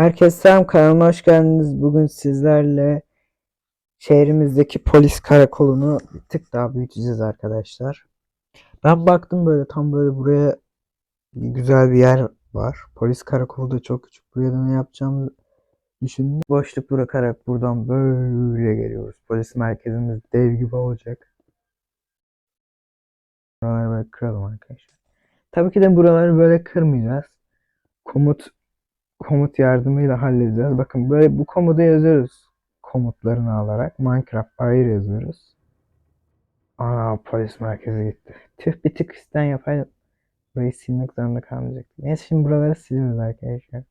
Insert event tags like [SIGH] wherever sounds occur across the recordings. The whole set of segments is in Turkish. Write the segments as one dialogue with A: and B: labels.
A: Herkese selam kanalıma hoş geldiniz. Bugün sizlerle şehrimizdeki polis karakolunu bir tık daha büyüteceğiz arkadaşlar. Ben baktım böyle tam böyle buraya güzel bir yer var. Polis karakolu da çok küçük. Buraya da ne yapacağımı düşündüm. Boşluk bırakarak buradan böyle geliyoruz. Polis merkezimiz dev gibi olacak. Buraları böyle kıralım arkadaşlar. Tabii ki de buraları böyle kırmayacağız. Komut komut yardımıyla halledeceğiz. Bakın böyle bu komutu yazıyoruz. Komutlarını alarak Minecraft Fire yazıyoruz. Aa polis merkezi gitti. Tüh bir tık üstten yapaydım. Burayı silmek zorunda kalmayacaktım. Neyse şimdi buraları siliyoruz arkadaşlar.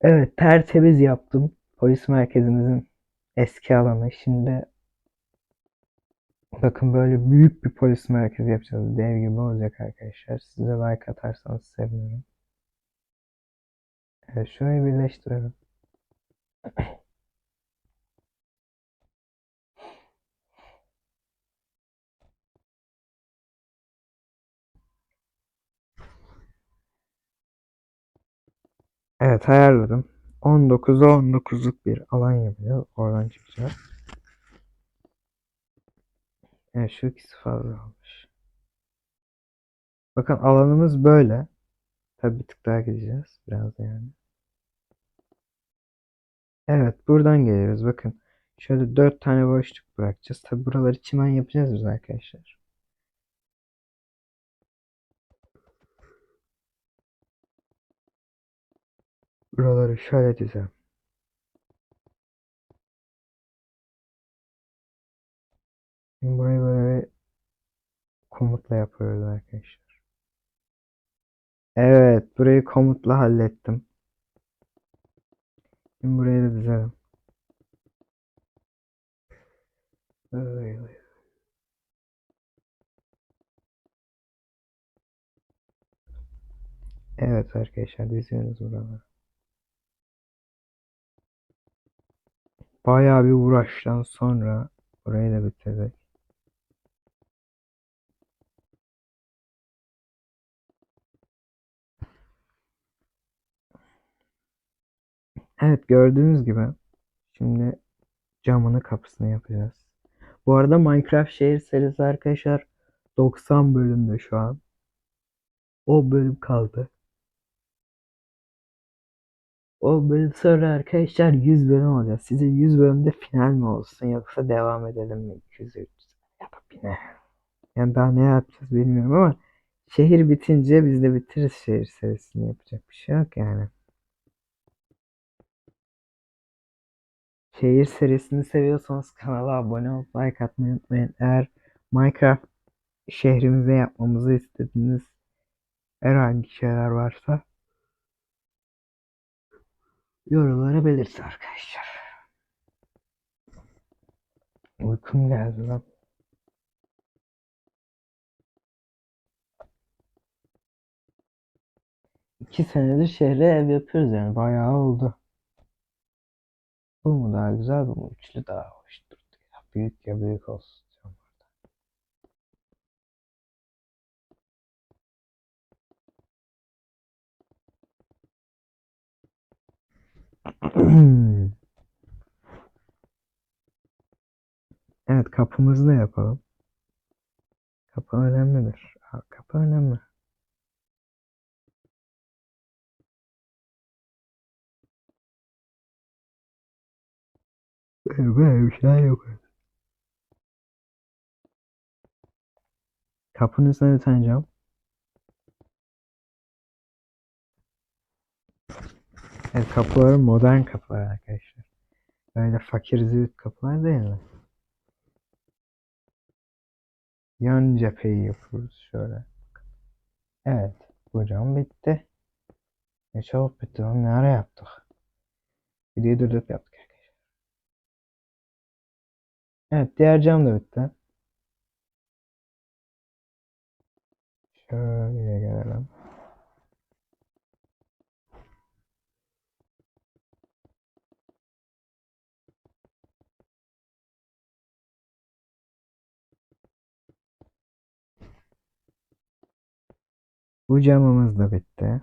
A: Evet tertemiz yaptım. Polis merkezimizin eski alanı. Şimdi bakın böyle büyük bir polis merkezi yapacağız. Dev gibi olacak arkadaşlar. Size like atarsanız sevinirim. Evet, şurayı birleştirelim. Evet ayarladım. 19'a 19'luk bir alan yapacağız. Oradan çıkacağız. Evet şu ikisi fazla olmuş. Bakın alanımız böyle. Tabii bir tık daha gideceğiz. Biraz yani. Evet buradan geliyoruz. Bakın. Şöyle 4 tane boşluk bırakacağız. Tabii buraları çimen yapacağız biz arkadaşlar. Buraları şöyle dizelim. Şimdi burayı böyle bir komutla yapıyoruz arkadaşlar. Evet, burayı komutla hallettim. Şimdi burayı da dizelim. Öyle. Evet arkadaşlar diziyoruz buraları. Bayağı bir uğraştan sonra burayı da bitirdik. Evet gördüğünüz gibi şimdi camını kapısını yapacağız. Bu arada Minecraft şehir serisi arkadaşlar 90 bölümde şu an. O bölüm kaldı. O bölüm sonra arkadaşlar 100 bölüm olacak. Size 100 bölümde final mi olsun yoksa devam edelim mi? 200 300 ya da yine. Yani daha ne yapacağız bilmiyorum ama şehir bitince biz de bitiririz şehir serisini yapacak bir şey yok yani. Şehir serisini seviyorsanız kanala abone olup like atmayı unutmayın. Eğer Minecraft şehrimize yapmamızı istediğiniz herhangi şeyler varsa yorumlara belirtin arkadaşlar. Uykum geldi lan. İki senedir şehre ev yapıyoruz yani bayağı oldu. Bu mu daha güzel bu mu? Üçlü daha hoş durdu. Ya büyük ya büyük olsun. [CLEARS THROAT] Evet kapımızı da yapalım. Kapı önemlidir. Kapı önemli. Bir. Kapının üstüne bir tane cam. Evet kapıları modern kapılar arkadaşlar. Böyle fakir züğürt kapılar değil mi? Yan cepheyi yapıyoruz şöyle. Evet bu cam bitti. Ne çabuk bitti lan ne ara yaptık. Videoyu durdurup yaptık Evet diğer cam da bitti. Şöyle gelelim. Bu camımız da bitti.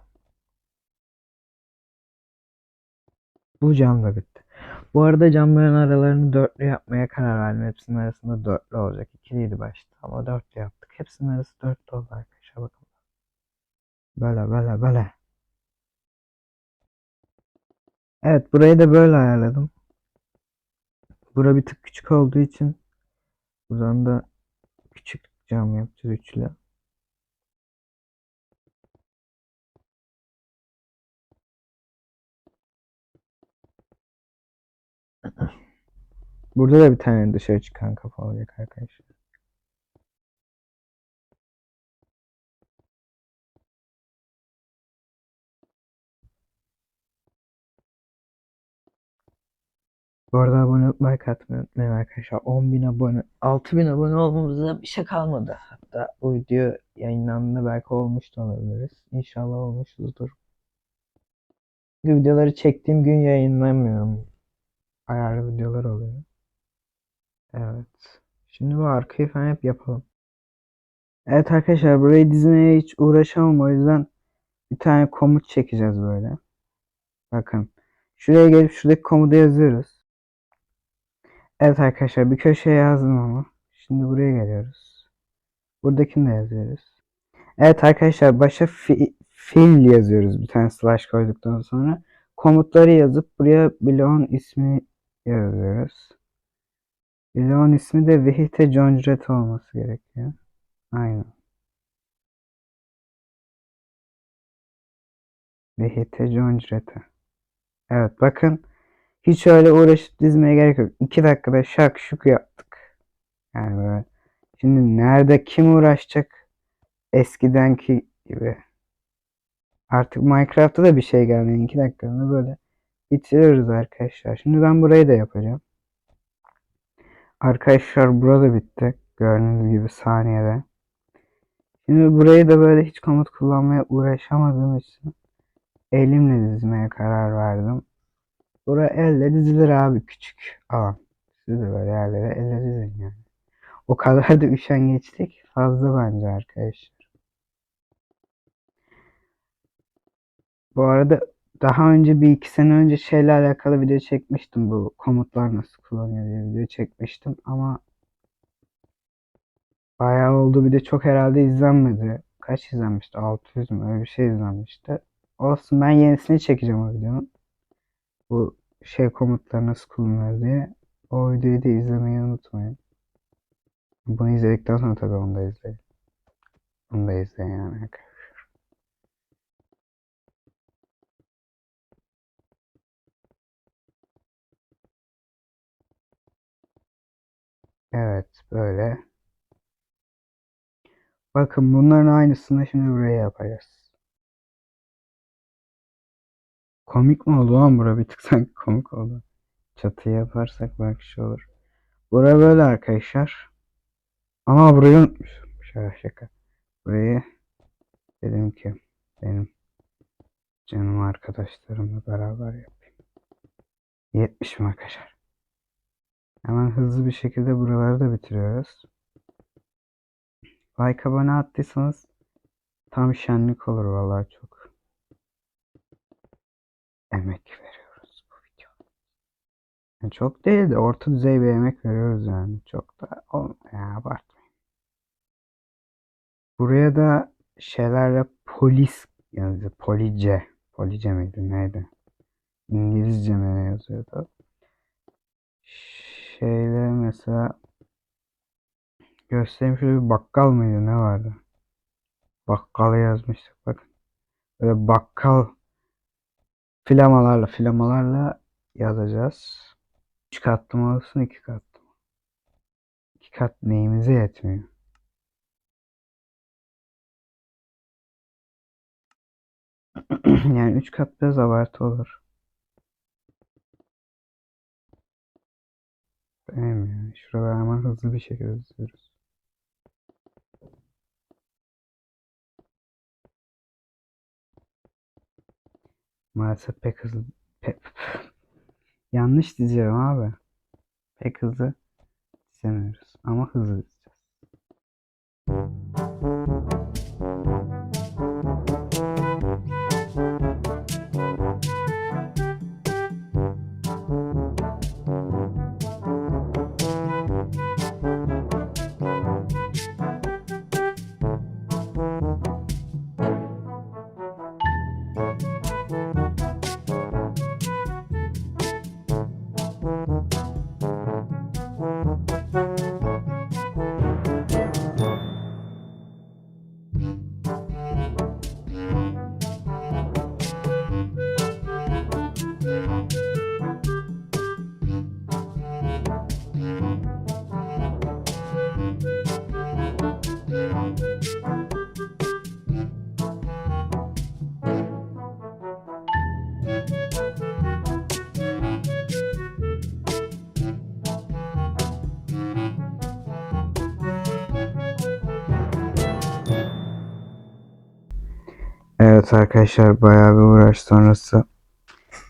A: Bu cam da bitti. Bu arada camların aralarını dörtlü yapmaya karar verdim. Hepsinin arasında dörtlü olacak. İkiliydi başta ama dörtlü yaptık. Hepsinin arası dörtlü oldu arkadaşlar bakın. Böyle böyle böyle. Evet burayı da böyle ayarladım. Bura bir tık küçük olduğu için buradan da küçük cam yapacağız üçlü. Burada da bir tane dışarı çıkan kafa olacak arkadaşlar. Bu arada abone olup like atmayı unutmayın arkadaşlar. 10.000 abone, 6.000 abone olmamıza bir şey kalmadı. Hatta bu video yayınlandığında belki olmuş da olabiliriz. İnşallah olmuşuzdur. Çünkü videoları çektiğim gün yayınlamıyorum. Ayarlı videolar oluyor. Evet. Şimdi bu arkayı falan hep yapalım. Evet arkadaşlar burayı dizmeye hiç uğraşamam o yüzden bir tane komut çekeceğiz böyle. Bakın. Şuraya gelip şuradaki komutu yazıyoruz. Evet arkadaşlar bir köşeye yazdım ama. Şimdi buraya geliyoruz. Buradakini de yazıyoruz. Evet arkadaşlar başa fi fil yazıyoruz bir tane slash koyduktan sonra. Komutları yazıp buraya bloğun ismini yazıyoruz. Bloğun ismi de Vehite Concret olması gerekiyor. Aynen. Vehite Concret'e. Evet bakın. Hiç öyle uğraşıp dizmeye gerek yok. 2 dakikada şak şuk yaptık. Yani böyle. Şimdi nerede kim uğraşacak? Eskidenki gibi. Artık Minecraft'ta da bir şey gelmiyor. 2 dakikada böyle bitiriyoruz arkadaşlar. Şimdi ben burayı da yapacağım. Arkadaşlar burada bitti. Gördüğünüz gibi saniyede. Şimdi burayı da böyle hiç komut kullanmaya uğraşamadığım için elimle dizmeye karar verdim. Bura elle dizilir abi küçük alan. Siz de böyle yerlere elle dizin yani. O kadar da üşengeçlik fazla bence arkadaşlar. Bu arada daha önce bir iki sene önce şeyle alakalı video çekmiştim bu komutlar nasıl kullanıyor diye video çekmiştim ama bayağı oldu bir de çok herhalde izlenmedi. Kaç izlenmişti? 600 mü? Öyle bir şey izlenmişti. Olsun ben yenisini çekeceğim o videonun. Bu şey komutlar nasıl kullanılır diye. O videoyu da izlemeyi unutmayın. Bunu izledikten sonra tabii onu da izleyin. Onu da izleyin yani Evet böyle. Bakın bunların aynısını şimdi buraya yapacağız. Komik mi oldu lan bura bir tık sanki komik oldu. Çatı yaparsak belki şey olur. Bura böyle arkadaşlar. Ama burayı unutmuşum. Şaka şaka. Burayı dedim ki benim canım arkadaşlarımla beraber yapayım. 70 mi arkadaşlar? Hemen hızlı bir şekilde buraları da bitiriyoruz. Like abone attıysanız tam şenlik olur vallahi çok. Emek veriyoruz bu videoda. Yani çok değil de orta düzey bir emek veriyoruz yani. Çok da olmuyor ya abartmayın. Buraya da şeylerle polis yazdı. Police. Police miydi neydi? İngilizce mi yazıyordu? Mesela göstereyim şöyle bir bakkal mıydı ne vardı? Bakkalı yazmıştık bakın. Böyle bakkal flamalarla flamalarla yazacağız. 3 katlı mı olsun 2 katlı mı? 2 kat neyimize yetmiyor. [CLEARS THROAT] yani 3 kat biraz abartı olur. Benim yani. Şuraları hemen hızlı bir şekilde diziyoruz. Maalesef pek hızlı pe- yanlış diziyorum abi. Pek hızlı dizemiyoruz ama hızlı dizeceğiz. Evet arkadaşlar bayağı bir uğraş sonrası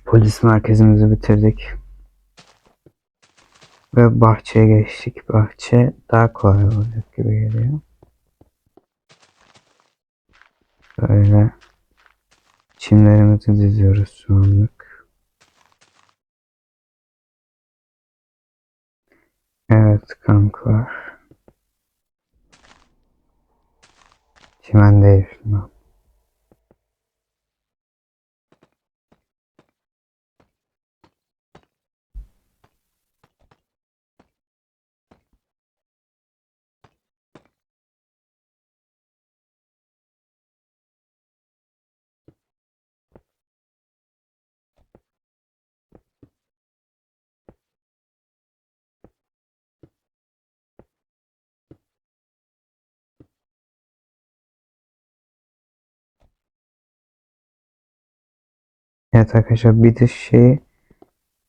A: polis merkezimizi bitirdik. Ve bahçeye geçtik. Bahçe daha kolay olacak gibi geliyor. Böyle çimlerimizi diziyoruz şu anlık. Evet kankalar. Çimendeyiz şimdi. Evet arkadaşlar bir de şey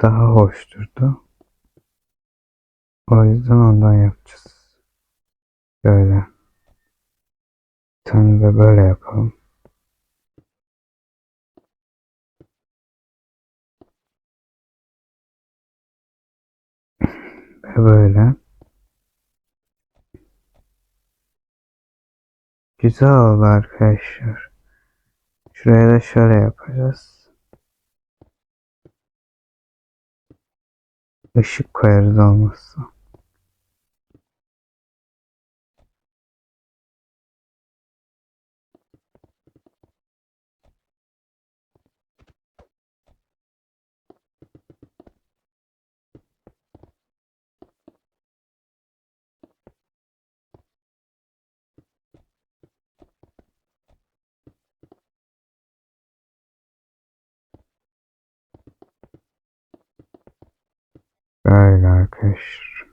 A: daha hoş durdu. O yüzden ondan yapacağız. Böyle. Bir tane de böyle yapalım. Ve böyle. Güzel oldu arkadaşlar. Şuraya da şöyle yapacağız. Işık koyarız olmazsa. Böyle arkadaşlar.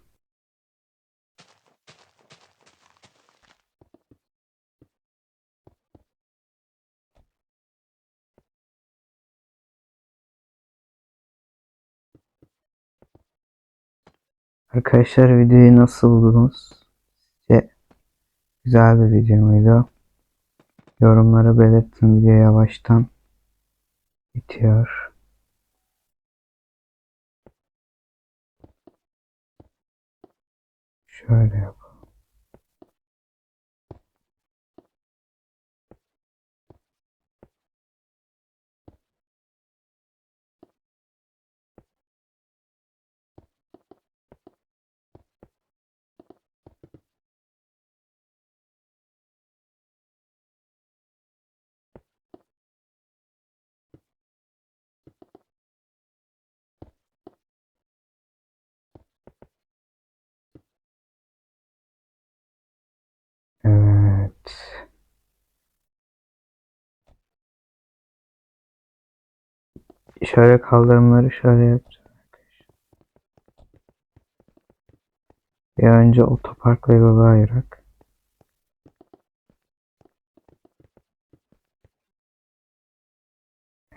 A: Arkadaşlar videoyu nasıl buldunuz? Sizce güzel bir video muydu? Yorumlara belirtin video yavaştan bitiyor. Şöyle yapalım. Evet. Şöyle kaldırımları şöyle yapacağız arkadaşlar. Bir önce otoparkla yolu ayırak.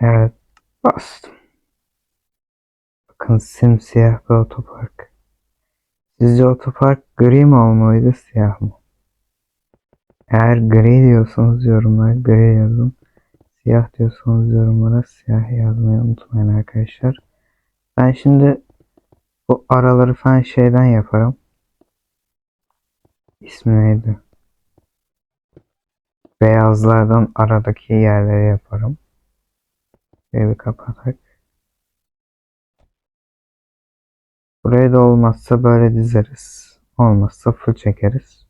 A: Evet. Bastım. Bakın simsiyah bir otopark. Sizce otopark gri mi olmalıydı siyah mı? Eğer gri diyorsanız yorumlara gri yazın. Siyah diyorsanız yorumlara siyah yazmayı unutmayın arkadaşlar. Ben şimdi bu araları falan şeyden yaparım. İsmi neydi? Beyazlardan aradaki yerleri yaparım. Şöyle bir kapatak. Burayı da olmazsa böyle dizeriz. Olmazsa full çekeriz.